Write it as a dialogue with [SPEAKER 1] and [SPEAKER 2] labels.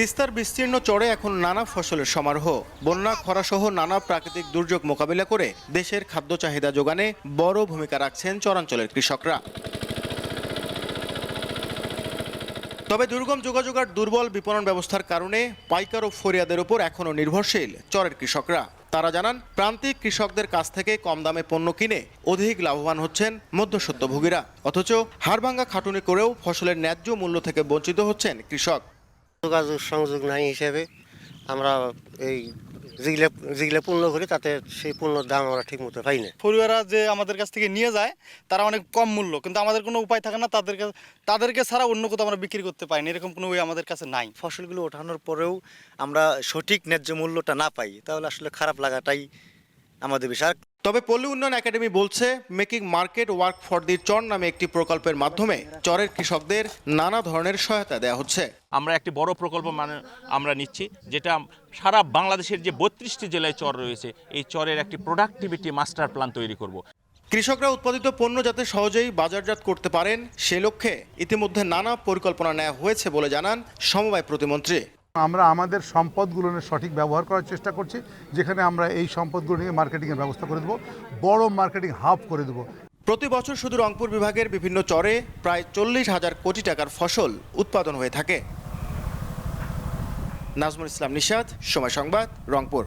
[SPEAKER 1] তিস্তার বিস্তীর্ণ চরে এখন নানা ফসলের সমারোহ। বন্যা, খরাসহ নানা প্রাকৃতিক দুর্যোগ মোকাবিলা করে দেশের খাদ্য চাহিদা যোগানে বড় ভূমিকা রাখছেন চরাঞ্চলের কৃষকরা। তবে দুর্গম যোগাযোগ আর দুর্বল বিপণন ব্যবস্থার কারণে পাইকার ও ফরিয়াদের উপর এখনও নির্ভরশীল চরের কৃষকরা। তারা জানান, প্রান্তিক কৃষকদের কাছ থেকে কম দামে পণ্য কিনে অধিক লাভবান হচ্ছেন মধ্যস্বত্বভোগীরা অথচ হাড়ভাঙ্গা খাটুনি করেও ফসলের ন্যায্য মূল্য থেকে বঞ্চিত হচ্ছেন কৃষক।
[SPEAKER 2] যোগাযোগ সংযোগ নাই হিসেবে আমরা এই যেগুলো যেগুলো পূর্ণ করি তাতে সেই পূর্ণর দাম আমরা ঠিক মতো পাই না।
[SPEAKER 3] ফরিয়ারা যে আমাদের কাছ থেকে নিয়ে যায় তারা অনেক কম মূল্য কিন্তু আমাদের কোনো উপায় থাকে না তাদেরকে তাদেরকে ছাড়া অন্য কোথাও আমরা বিক্রি করতে পারি না এরকম কোনো ওই আমাদের কাছে নাই।
[SPEAKER 4] ফসলগুলো ওঠানোর পরেও আমরা সঠিক ন্যায্য মূল্যটা না পাই তাহলে আসলে খারাপ লাগাটাই আমাদের বিষয়।
[SPEAKER 1] তবে পল্লী উন্নয়ন একাডেমি বলছে making market work for the চর নামে একটি প্রকল্পের মাধ্যমে চরের কৃষকদের নানা ধরনের সহায়তা দেওয়া হচ্ছে।
[SPEAKER 5] আমরা একটি বড় প্রকল্প মানে আমরা নিচ্ছি যেটা সারা বাংলাদেশের যে বত্রিশটি জেলায় চর রয়েছে এই চরের একটি প্রোডাক্টিভিটি মাস্টার প্ল্যান তৈরি করব।
[SPEAKER 1] কৃষকরা উৎপাদিত পণ্য যাতে সহজেই বাজারজাত করতে পারেন সে লক্ষ্যে ইতিমধ্যে নানা পরিকল্পনা নেওয়া হয়েছে বলে জানান সমবায় প্রতিমন্ত্রী।
[SPEAKER 6] আমরা আমাদের সম্পদগুলো নিয়ে সঠিক ব্যবহার করার চেষ্টা করছি, যেখানে আমরা এই সম্পদগুলো নিয়ে মার্কেটিংয়ের ব্যবস্থা করে দেবো, বড় মার্কেটিং হাব করে দেবো।
[SPEAKER 1] প্রতি বছর শুধু রংপুর বিভাগের বিভিন্ন চরে প্রায় চল্লিশ হাজার কোটি টাকার ফসল উৎপাদন হয়ে থাকে। নাজমুল ইসলাম নিশাদ সময় সংবাদ, রংপুর।